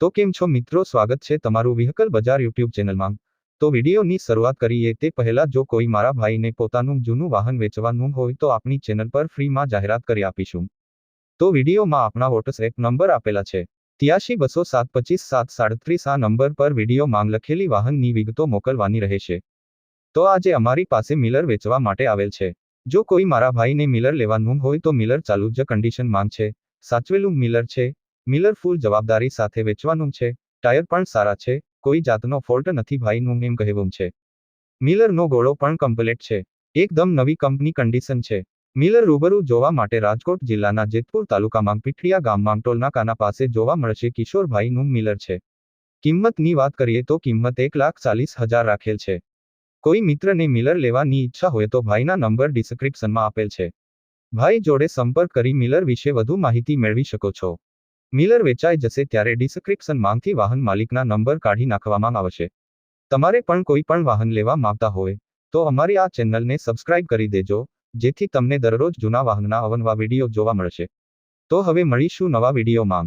તો કેમ છો મિત્રો? સ્વાગત છે તમારું વ્હીકલ બજાર યુટ્યુબ ચેનલમાં. તો વિડીયોની શરૂઆત કરીએ તે પહેલા જો કોઈ મારા ભાઈને પોતાનું જૂનું વાહન વેચવાનું હોય તો આપણી ચેનલ પર ફ્રીમાં જાહેરાત કરી આપીશું. તો વિડીયોમાં આપણા વોટ્સએપ નંબર આપેલા છે. ત્યાસી બસો સાત પચીસ સાત સાડત્રીસ આ નંબર પર વીડિયો માંગ લખેલી વાહનની વિગતો મોકલવાની રહેશે. તો આજે અમારી પાસે મિલર વેચવા માટે આવેલ છે. જો કોઈ મારા ભાઈને મિલર લેવાનું હોય તો મિલર ચાલુ જ કન્ડિશન માંગ છે. સાચવેલું મિલર છે. મિલર ફૂલ જવાબદારી સાથે વેચવાનું છે. ટાયર પણ સારા છે. કોઈ જાતનો ફોલ્ટ નથી ભાઈનું એમ કહેવું છે. મિલરનો ગોળો પણ કમ્પ્લેટ છે. એકદમ નવી કંપની કન્ડિશન છે. મિલર રૂબરૂ જોવા માટે રાજકોટ જિલ્લાના જેતપુર તાલુકામાં પીઠિયા ગામમાં ટોલનાકાના પાસે જોવા મળશે કિશોરભાઈનું મિલર છે. કિંમતની વાત કરીએ તો કિંમત એક લાખ ચાલીસ હજાર રાખેલ છે. કોઈ મિત્રને મિલર લેવાની ઈચ્છા હોય તો ભાઈના નંબર ડિસ્ક્રિપ્શનમાં આપેલ છે. ભાઈ જોડે સંપર્ક કરી મિલર વિશે વધુ માહિતી મેળવી શકો છો. મિલર વેચાઈ જશે ત્યારે ડિસ્ક્રિપ્શન માંગથી વાહન માલિકના નંબર કાઢી નાખવામાં આવશે. તમારે પણ કોઈ પણ વાહન લેવા માંગતા હોય, તો અમારી આ ચેનલને સબસ્ક્રાઇબ કરી દેજો, જેથી તમને દરરોજ જૂના વાહનના અવનવા વીડિયો જોવા મળશે. તો હવે મળીશું નવા વિડીયોમાં.